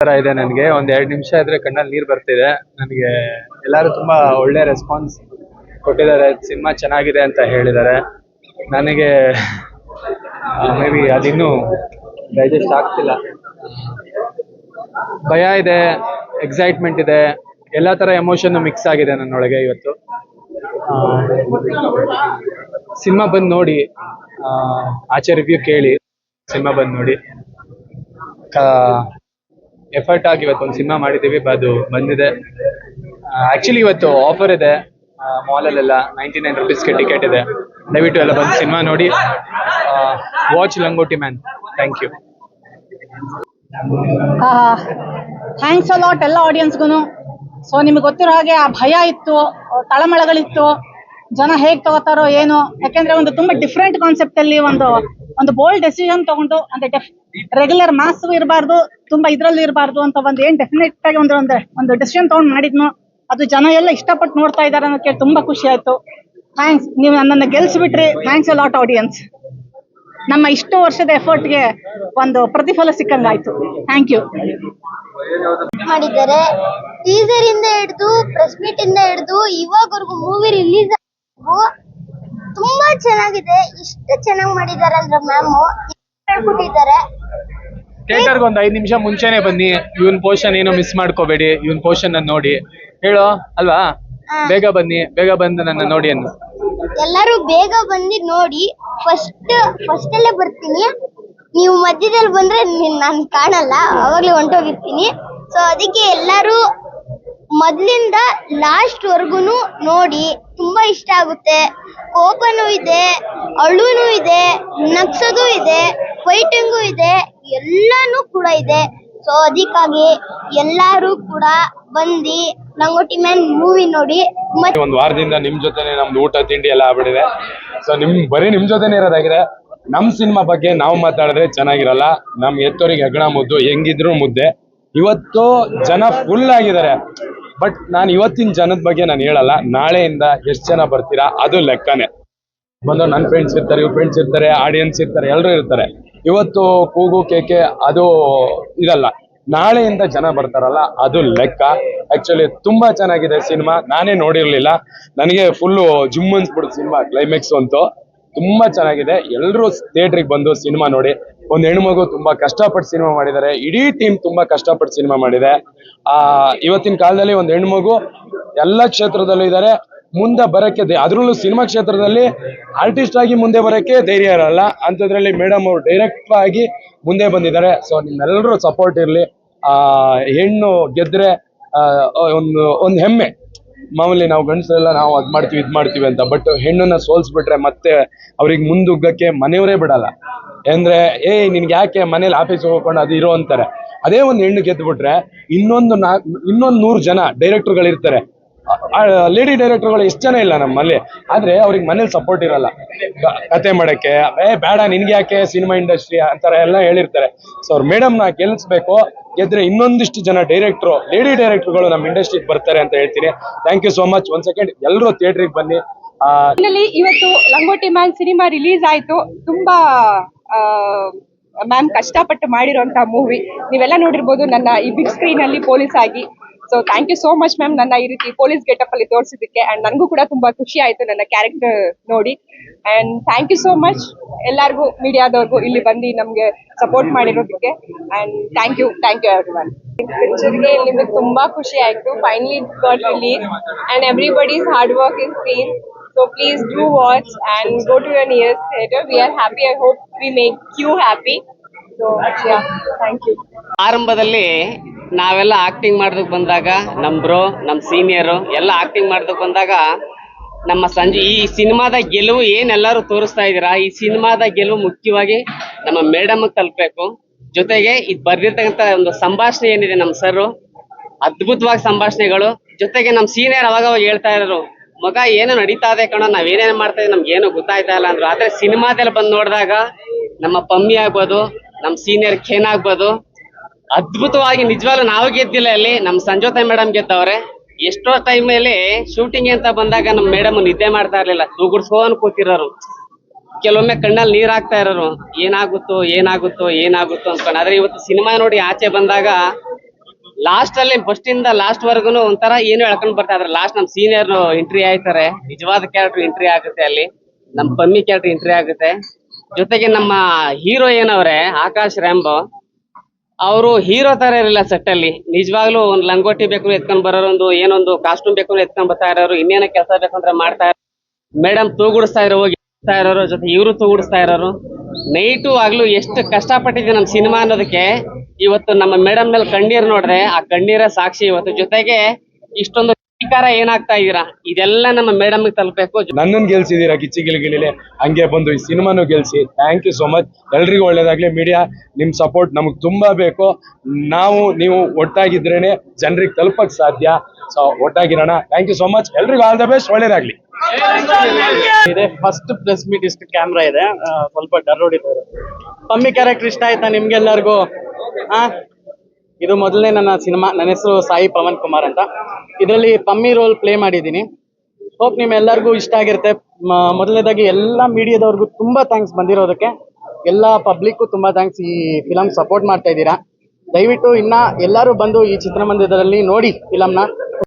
ತರ ಇದೆ ನನಗೆ. ಒಂದ್ ಎರಡು ನಿಮಿಷ ಇದ್ರೆ ಕಣ್ಣಲ್ಲಿ ನೀರ್ ಬರ್ತಿದೆ. ನನಗೆ ಎಲ್ಲರೂ ತುಂಬಾ ಒಳ್ಳೆ ರೆಸ್ಪಾನ್ಸ್ ಕೊಟ್ಟಿದ್ದಾರೆ. ಸಿನಿಮಾ ಚೆನ್ನಾಗಿದೆ ಅಂತ ಹೇಳಿದ್ದಾರೆ. ನನಗೆ ಮೇ ಬಿ ಅದಿನ್ನೂ ಡೈಜೆಸ್ಟ್ ಆಗ್ತಿಲ್ಲ. ಭಯ ಇದೆ ಎಕ್ಸೈಟ್ಮೆಂಟ್ ಇದೆ. ಎಲ್ಲ ತರ ಎಮೋಷನ್ ಮಿಕ್ಸ್ ಆಗಿದೆ ನನ್ನೊಳಗೆ ಇವತ್ತು. ಸಿನಿಮಾ ಬಂದು ನೋಡಿ ಆಚೆ ರಿವ್ಯೂ ಕೇಳಿ. ಸಿನಿಮಾ ಬಂದು ನೋಡಿ. ಎಫರ್ಟ್ ಆಗಿ ಇವತ್ತು ಒಂದು ಸಿನಿಮಾ ಮಾಡಿದ್ದೀವಿ ಅದು ಬಂದಿದೆ. ಆಕ್ಚುಲಿ ಇವತ್ತು ಆಫರ್ ಇದೆ. ಮಾಲಲ್ಲೆಲ್ಲ ನೈಂಟಿ ನೈನ್ ರುಪೀಸ್ಗೆ ಟಿಕೆಟ್ ಇದೆ. ದಯವಿಟ್ಟು ಎಲ್ಲ ಬಂದು ಸಿನಿಮಾ ನೋಡಿ. Watch Langoti man thank you thanks a lot ಎಲ್ಲ ಆಡಿಯನ್ಸ್ಗೂ ಸೊ ನಿಮಗೆ ಗೊತ್ತಿರೋ ಹಾಗೆ ಆ ಭಯ ಇತ್ತು, ತಳಮಳಗಳಿತ್ತು, ಜನ ಹೇಗೆ ತಗೋತಾರೋ ಏನೋ. ಯಾಕೆಂದ್ರೆ ಒಂದು ತುಂಬಾ ಡಿಫ್ರೆಂಟ್ ಕಾನ್ಸೆಪ್ಟ್ ಅಲ್ಲಿ ಒಂದು ಒಂದು ಬೋಲ್ಡ್ ಡೆಸಿಷನ್ ತಗೊಂಡು ಅಂದ್ರೆ ರೆಗ್ಯುಲರ್ ಮಾಸ್ ಇರಬಾರ್ದು, ತುಂಬಾ ಇದ್ರಲ್ಲಿ ಇರಬಾರ್ದು ಅಂತ ಒಂದು ಏನ್ ಡೆಫಿನೆಟ್ ಆಗಿ ಒಂದು ಒಂದು ಡೆಸಿಷನ್ ತಗೊಂಡ್ ಮಾಡಿದ್ನು, ಅದು ಜನ ಎಲ್ಲ ಇಷ್ಟಪಟ್ಟು ನೋಡ್ತಾ ಇದ್ದಾರೆ ಅನ್ನೋಕೆ ತುಂಬಾ ಖುಷಿ ಆಯ್ತು. ಥ್ಯಾಂಕ್ಸ್ ನೀವು ನನ್ನನ್ನು ಗೆಲ್ಸ್ಬಿಟ್ರಿ. ಥ್ಯಾಂಕ್ಸ್ ಲಾಟ್ ಆಡಿಯನ್ಸ್ ನಮ್ಮ ಇಷ್ಟು ವರ್ಷದ ಎಫರ್ಟ್ಗೆ ಒಂದು ಪ್ರತಿಫಲ ಸಿಕ್ಕಂಗಾಯ್ತು. ಥ್ಯಾಂಕ್ ಯು ಮಾಡಿದ್ದಾರೆ. ಟೀಸರ್ ಇಂದ ಹಿಡಿದು ಪ್ರೆಸ್ ಮೀಟ್ ಇಂದ ಹಿಡಿದು, ಇವಾಗವರೆಗೂ ಮೂವಿ ರಿಲೀಸ್ ಚೆನ್ನಾಗಿದೆ ಇಷ್ಟು ಚೆನ್ನಾಗಿ ಮಾಡಿದ್ದಾರೆ ಅಂದ್ರೆ ಮ್ಯಾಮ್ ಹೇಳ್ಬಿಟ್ಟಿದ್ದಾರೆ ಥಿಯೇಟರ್ಗೆ ಒಂದು ಐದು ನಿಮಿಷ ಮುಂಚೆನೆ ಬನ್ನಿ. ಇವನ್ ಪೋರ್ಷನ್ ಏನೋ ಮಿಸ್ ಮಾಡ್ಕೋಬೇಡಿ. ಇವನ್ ಪೋರ್ಷನ್ ಅನ್ನ ನೋಡಿ. ಹೇಳೋ? ಅಲ್ವಾ? ಬೇಗ ಬನ್ನಿ. ಬೇಗ ಬಂದು ನನ್ನ ನೋಡಿ ಅನ್ನು. ಎಲ್ಲರೂ ಬೇಗ ಬಂದು ನೋಡಿ. ಫಸ್ಟ್ ಫಸ್ಟ್ ಅಲ್ಲೇ ಬರ್ತೀನಿ. ನೀವು ಮಧ್ಯದಲ್ಲಿ ಬಂದ್ರೆ ನಾನು ಕಾಣಲ್ಲ. ಅವಾಗ್ಲೇ ಹೊಂಟೋಗಿರ್ತೀನಿ. ಸೊ ಅದಕ್ಕೆ ಎಲ್ಲರೂ ಮೊದ್ಲಿಂದ ಲಾಸ್ಟ್ ವರ್ಗುನು ನೋಡಿ ತುಂಬಾ ಇಷ್ಟ ಆಗುತ್ತೆ. ಕೋಪನೂ ಇದೆ, ಅಳುನು ಇದೆ, ನಗ್ಸೋದು ಇದೆ ಫೈಟಿಂಗು ಇದೆ, ಎಲ್ಲಾನು ಕೂಡ ಇದೆ. ಸೊ ಅದಕ್ಕಾಗಿ ಎಲ್ಲಾರು ಕೂಡ ಬಂದಿ ಲಂಗೋಟಿ ಮ್ಯಾನ್ ಮೂವಿ ನೋಡಿ ಒಂದು ವಾರದಿಂದ ನಿಮ್ ಜೊತೆನೆ ನಮ್ದು ಊಟ, ತಿಂಡಿ ಎಲ್ಲ ಆಗ್ಬಿಟ್ಟಿದೆ. ಸೊ ನಿಮ್, ಬರೀ ನಿಮ್ ಜೊತೆನೆ ಇರೋದಾಗಿದೆ. ನಮ್ ಸಿನಿಮಾ ಬಗ್ಗೆ ನಾವು ಮಾತಾಡಿದ್ರೆ ಚೆನ್ನಾಗಿರಲ್ಲ. ನಮ್ ಎತ್ತೋರಿಗೆ ಹೆಗ್ಗಣ ಮುದ್ದು, ಹೆಂಗಿದ್ರು ಮುದ್ದೆ. ಇವತ್ತು ಜನ ಫುಲ್ ಆಗಿದ್ದಾರೆ. ಬಟ್ ನಾನು ಇವತ್ತಿನ ಜನದ ಬಗ್ಗೆ ನಾನು ಹೇಳಲ್ಲ. ನಾಳೆಯಿಂದ ಎಷ್ಟು ಜನ ಬರ್ತೀರಾ ಅದು ಲೆಕ್ಕನೇ. ಬಂದು ನನ್ನ ಫ್ರೆಂಡ್ಸ್ ಇರ್ತಾರೆ, ಇವ್ರ ಫ್ರೆಂಡ್ಸ್ ಇರ್ತಾರೆ ಆಡಿಯನ್ಸ್ ಇರ್ತಾರೆ ಎಲ್ಲರೂ ಇರ್ತಾರೆ. ಇವತ್ತು ಕೂಗು ಕೇಕೆ ಅದು ಇರಲ್ಲ ನಾಳೆಯಿಂದ ಜನ ಬರ್ತಾರಲ್ಲ, ಅದು ಲೆಕ್ಕ. ಆಕ್ಚುಲಿ ತುಂಬಾ ಚೆನ್ನಾಗಿದೆ ಸಿನಿಮಾ. ನಾನೇ ನೋಡಿರ್ಲಿಲ್ಲ. ನನಗೆ ಫುಲ್ಲು ಜಿಮ್ ಅನ್ಸ್ಬಿಡುತ್ತೆ ಸಿನಿಮಾ ಕ್ಲೈಮ್ಯಾಕ್ಸ್ ಅಂತೂ. ತುಂಬಾ ಚೆನ್ನಾಗಿದೆ. ಎಲ್ಲರೂ ಥಿಯೇಟ್ರಿಗೆ ಬಂದು ಸಿನಿಮಾ ನೋಡಿ. ಒಂದು ಹೆಣ್ಮಗು ತುಂಬಾ ಕಷ್ಟಪಟ್ಟು ಸಿನಿಮಾ ಮಾಡಿದ್ದಾರೆ ಇಡೀ ಟೀಮ್ ತುಂಬಾ ಕಷ್ಟಪಟ್ಟು ಸಿನಿಮಾ ಮಾಡಿದೆ. ಆ, ಇವತ್ತಿನ ಕಾಲದಲ್ಲಿ ಒಂದು ಹೆಣ್ಮಗು ಎಲ್ಲ ಕ್ಷೇತ್ರದಲ್ಲೂ ಇದ್ದಾರೆ ಮುಂದೆ ಬರಕ್ಕೆ ಅದರಲ್ಲೂ ಸಿನಿಮಾ ಕ್ಷೇತ್ರದಲ್ಲಿ ಆರ್ಟಿಸ್ಟ್ ಆಗಿ ಮುಂದೆ ಬರಕ್ಕೆ ಧೈರ್ಯ ಇರಲ್ಲ. ಅಂಥದ್ರಲ್ಲಿ ಮೇಡಮ್ ಅವರು ಡೈರೆಕ್ಟ್ ಆಗಿ ಮುಂದೆ ಬಂದಿದ್ದಾರೆ. ಸೊ ನಿಮ್ಮೆಲ್ಲರೂ ಸಪೋರ್ಟ್ ಇರಲಿ. ಆ, ಹೆಣ್ಣು ಗೆದ್ರೆ ಒಂದು ಒಂದು ಹೆಮ್ಮೆ. ಮಾಮೂಲಿ ನಾವು ಗಂಡಸರೆಲ್ಲ ನಾವು ಅದ್ ಮಾಡ್ತೀವಿ, ಇದ್ ಮಾಡ್ತೀವಿ ಅಂತ. ಬಟ್ ಹೆಣ್ಣನ್ನ ಸೋಲ್ಸ್ಬಿಟ್ರೆ ಮತ್ತೆ ಅವ್ರಿಗೆ ಮುಂದುಗ್ಗಕ್ಕೆ ಮನೆಯವರೇ ಬಿಡಲ್ಲ. ಅಂದ್ರೆ ಏ ನಿನ್ಗೆ ಯಾಕೆ ಮನೇಲಿ ಆಫೀಸ್ ಹೋಗ್ಕೊಂಡು ಅದು ಇರೋ ಅಂತಾರೆ. ಅದೇ ಒಂದು ಹೆಣ್ಣು ಗೆದ್ಬಿಟ್ರೆ ಇನ್ನೊಂದು ನಾ ಇನ್ನೊಂದು ನೂರು ಜನ ಡೈರೆಕ್ಟರ್ ಇರ್ತಾರೆ ಲೇಡಿ ಡೈರೆಕ್ಟರ್ಗಳು ಎಷ್ಟು ಜನ ಇಲ್ಲ ನಮ್ಮಲ್ಲಿ. ಆದ್ರೆ ಅವ್ರಿಗೆ ಮನೇಲಿ ಸಪೋರ್ಟ್ ಇರಲ್ಲ. ಕತೆ ಮಾಡಕ್ಕೆ, ಏ, ಬೇಡ, ನಿನ್ಗೆ ಯಾಕೆ ಸಿನಿಮಾ ಇಂಡಸ್ಟ್ರಿ ಅಂತಾರ ಎಲ್ಲ ಹೇಳಿರ್ತಾರೆ. ಸೊ ಅವ್ರ ಮೇಡಮ್ ನಾ ಗೆಲ್ಸ್ಬೇಕು. ಗೆದ್ರೆ ಇನ್ನೊಂದಿಷ್ಟು ಜನ ಡೈರೆಕ್ಟ್ರು ಲೇಡಿ ಡೈರೆಕ್ಟರ್ಗಳು ನಮ್ಮ ಇಂಡಸ್ಟ್ರಿಗೆ ಬರ್ತಾರೆ ಅಂತ ಹೇಳ್ತೀನಿ. ಥ್ಯಾಂಕ್ ಯು ಸೋ ಮಚ್ ಒಂದ್ ಸೆಕೆಂಡ್ ಎಲ್ಲರೂ ಥಿಯೇಟ್ರಿಗೆ ಬನ್ನಿ. ಇವತ್ತು ಲಂಗೋಟಿ ಮ್ಯಾನ್ ಸಿನಿಮಾ ರಿಲೀಸ್ ಆಯ್ತು. ತುಂಬಾ ಮ್ಯಾಮ್ ಕಷ್ಟಪಟ್ಟು ಮಾಡಿರುವಂತಹ ಮೂವಿ ನೀವೆಲ್ಲ ನೋಡಿರ್ಬೋದು ನನ್ನ ಈ ಬಿಗ್ ಸ್ಕ್ರೀನ್ ಅಲ್ಲಿ ಪೊಲೀಸ್ ಆಗಿ. So thank you so much ma'am ನನ್ನ ಈ ರೀತಿ ಪೊಲೀಸ್ ಗೆಟಪ್ ಅಲ್ಲಿ ತೋರಿಸಿದ್ದಕ್ಕೆ ಅಂಡ್ ನನಗೂ ಕೂಡ ತುಂಬಾ ಖುಷಿ ಆಯ್ತು ನನ್ನ ಕ್ಯಾರೆಕ್ಟರ್ ನೋಡಿ and thank you so much ಎಲ್ಲರಿಗೂ, ಮೀಡಿಯಾದವ್ರಿಗೂ ಇಲ್ಲಿ ಬಂದು ನಮ್ಗೆ support ಮಾಡಿರೋದಕ್ಕೆ and thank you thank you everyone ಪಿಕ್ಚರ್ಗೆ ನಿಮಗೆ ತುಂಬಾ ಖುಷಿ ಆಯ್ತು finally got release and everybody's hard work is seen so please do watch and go to your nearest theater. We are happy. I hope we make you happy. So thank you. ಆರಂಭದಲ್ಲಿ ನಾವೆಲ್ಲ acting ಮಾಡೋದಕ್ಕೆ ಬಂದಾಗ ನಮ್ಮ bro ನಮ್ಮ senior ಎಲ್ಲ acting ಮಾಡೋದಕ್ಕೆ ಬಂದಾಗ ನಮ್ಮ ಸಂಜೆ, ಈ ಸಿನಿಮಾದ ಗೆಲುವು ಏನೆಲ್ಲರೂ ತೋರಿಸ್ತಾ ಇದ್ದೀರಾ? ಈ ಸಿನಿಮಾದ ಗೆಲುವು ಮುಖ್ಯವಾಗಿ ನಮ್ಮ ಮೇಡಮ್ ತಲುಪಬೇಕು. ಜೊತೆಗೆ ಇದು ಬರ್ದಿರ್ತಕ್ಕಂಥ ಒಂದು ಸಂಭಾಷಣೆ ಏನಿದೆ ನಮ್ಮ ಸರ್ ಅದ್ಭುತವಾಗಿ ಸಂಭಾಷಣೆಗಳು. ಜೊತೆಗೆ ನಮ್ಮ ಸೀನಿಯರ್ ಅವಾಗ ಅವಾಗ ಹೇಳ್ತಾ ಇದ್ರು ಮಗ, ಏನೋ ನಡೀತಾ ಇದೆ ಕಣೋ, ನಾವ್ ಏನೇನ್ ಮಾಡ್ತಾ ಇದ್ದೀವಿ, ನಮ್ಗೆ ಏನೋ ಗೊತ್ತಾಯ್ತಾ ಇಲ್ಲ ಅಂದ್ರು. ಆದ್ರೆ ಸಿನಿಮಾದಲ್ಲಿ ಬಂದು ನೋಡಿದಾಗ ನಮ್ಮ ಪಮ್ಮಿ ಆಗ್ಬೋದು ನಮ್ಮ ಸೀನಿಯರ್ ಖೇನ್ ಆಗ್ಬೋದು ಅದ್ಭುತವಾಗಿ ನಿಜವಾಗ್ಲೂ ನಾವು ಗೆದ್ದಿಲ್ಲ ಅಲ್ಲಿ ನಮ್ ಸಂಜೋತ ಮೇಡಮ್ ಗೆದ್ದವ್ರೆ. ಎಷ್ಟೋ ಟೈಮ್ ಅಲ್ಲಿ ಶೂಟಿಂಗ್ ಅಂತ ಬಂದಾಗ ನಮ್ ಮೇಡಮ್ ನಿದ್ದೆ ಮಾಡ್ತಾ ಇರ್ಲಿಲ್ಲ. ತೂಗುಡ್ಸ್ಕೊಂಡ್ ಕೂತಿರೋರು. ಕೆಲವೊಮ್ಮೆ ಕಣ್ಣಲ್ಲಿ ನೀರ್ ಹಾಕ್ತಾ ಇರೋರು. ಏನಾಗುತ್ತೋ ಏನಾಗುತ್ತೋ ಏನಾಗುತ್ತೋ ಅನ್ಕೊಂಡು. ಆದ್ರೆ ಇವತ್ತು ಸಿನಿಮಾ ನೋಡಿ ಆಚೆ ಬಂದಾಗ ಲಾಸ್ಟ್ ಅಲ್ಲಿ ಫಸ್ಟ್ ಇಂದ ಲಾಸ್ಟ್ ವರ್ಗುನು ಒಂಥರ ಏನು ಹೇಳ್ಕೊಂಡ್ ಬರ್ತಾ ಇದ್ರೆ. ಲಾಸ್ಟ್ ನಮ್ ಸೀನಿಯರ್ ಎಂಟ್ರಿ ಆಯ್ತಾರೆ. ನಿಜವಾದ ಕ್ಯಾರೆಕ್ಟರ್ ಎಂಟ್ರಿ ಆಗುತ್ತೆ ಅಲ್ಲಿ. ನಮ್ ಪಮ್ಮಿ ಕ್ಯಾರೆಕ್ಟರ್ ಎಂಟ್ರಿ ಆಗುತ್ತೆ. ಜೊತೆಗೆ ನಮ್ಮ ಹೀರೋ ಏನವ್ರೆ? ಆಕಾಶ್ ರ್ಯಾಂಬೋ. ಅವರು ಹೀರೋ ತರ ಇರಲಿಲ್ಲ ಸೆಟ್ ಅಲ್ಲಿ. ನಿಜವಾಗ್ಲೂ ಒಂದ್ ಲಂಗೋಟಿ ಬೇಕು ಎತ್ಕೊಂಡ್ ಬರೋರು, ಒಂದು ಏನೊಂದು ಕಾಸ್ಟ್ಯೂಮ್ ಬೇಕು ಎತ್ಕೊಂಡ್ ಬರ್ತಾ ಇರೋರು, ಇನ್ನೇನೋ ಕೆಲಸ ಬೇಕಂದ್ರೆ ಮಾಡ್ತಾ ಮೇಡಮ್ ತೂಗುಡಿಸ್ತಾ ಇರೋ ಹೋಗಿ ಇರೋರು, ಜೊತೆ ಇವರು ತೂಗುಡಿಸ್ತಾ ಇರೋರು. ನೈಟು ಆಗ್ಲು ಎಷ್ಟು ಕಷ್ಟಪಟ್ಟಿದ್ವಿ ನಮ್ಮ ಸಿನಿಮಾ ಅನ್ನೋದಕ್ಕೆ. ಇವತ್ತು ನಮ್ಮ ಮೇಡಮ್ ಮೇಲೆ ಕಣ್ಣೀರ್ ನೋಡ್ರೆ ಆ ಕಣ್ಣೀರ ಸಾಕ್ಷಿ. ಇವತ್ತು ಜೊತೆಗೆ ಇಷ್ಟೊಂದು ಸ್ವೀಕಾರ ಏನಾಗ್ತಾ ಇದೀರಾ? ಇದೆಲ್ಲ ನಮ್ಮ ಮೇಡಮ್ ತಲುಪಬೇಕು. ನನ್ನನ್ನು ಗೆಲ್ಸಿದೀರಾ ಕಿಚ್ಚಿ ಗಿಲಿಗಿಲಿಲೆ ಹಂಗೆ ಬಂದು ಈ ಸಿನಿಮಾನು ಗೆಲ್ಸಿ. ಥ್ಯಾಂಕ್ ಯು ಸೋ ಮಚ್ ಎಲ್ರಿಗೂ ಒಳ್ಳೇದಾಗ್ಲಿ. ಮೀಡಿಯಾ ನಿಮ್ ಸಪೋರ್ಟ್ ನಮಗೆ ತುಂಬಾ ಬೇಕು. ನಾವು ನೀವು ಒಟ್ಟಾಗಿದ್ರೇನೆ ಜನರಿಗೆ ತಲುಪಕ್ ಸಾಧ್ಯ. ಸೊ ಒಟ್ಟಾಗಿರೋಣ. ಥ್ಯಾಂಕ್ ಯು ಸೋ ಮಚ್ ಎಲ್ರಿಗೂ ಆಲ್ ದ ಬೆಸ್ಟ್ ಒಳ್ಳೇದಾಗ್ಲಿ. ಇದೆ. ಫಸ್ಟ್ ಪ್ರೆಸ್ ಮೀಟ್ ಇಷ್ಟ ಕ್ಯಾಮ್ರಾ ಇದೆ. ಸ್ವಲ್ಪ ಡರ್ ಹೊಡಿತಾರೆ ಪಮ್ಮಿ ಕ್ಯಾರೆಕ್ಟರ್ ಇಷ್ಟ ಆಯ್ತಾ ನಿಮ್ಗೆಲ್ಲರಿಗೂ? ಆ? ಇದು ಮೊದಲನೇ ನನ್ನ ಸಿನಿಮಾ, ನನ್ನ ಹೆಸರು ಸಾಯಿ ಪವನ್ ಕುಮಾರ್ ಅಂತ. ಇದರಲ್ಲಿ ಪಮ್ಮಿ ರೋಲ್ ಪ್ಲೇ ಮಾಡಿದ್ದೀನಿ. ಹೋಪ್ ನಿಮ್ಮೆಲ್ಲರಿಗೂ ಇಷ್ಟ ಆಗಿರುತ್ತೆ. ಮೊದಲನೇದಾಗಿ ಎಲ್ಲ ಮೀಡಿಯಾದವ್ರಿಗೂ ತುಂಬಾ ಥ್ಯಾಂಕ್ಸ್ ಬಂದಿರೋದಕ್ಕೆ. ಎಲ್ಲ ಪಬ್ಲಿಕ್ಕು ತುಂಬಾ ಥ್ಯಾಂಕ್ಸ್ ಈ ಫಿಲಮ್ ಸಪೋರ್ಟ್ ಮಾಡ್ತಾ ಇದ್ದೀರಾ. ದಯವಿಟ್ಟು ಇನ್ನ ಎಲ್ಲರೂ ಬಂದು ಈ ಚಿತ್ರಮಂದಿರದಲ್ಲಿ ನೋಡಿ ಫಿಲಮ್ನ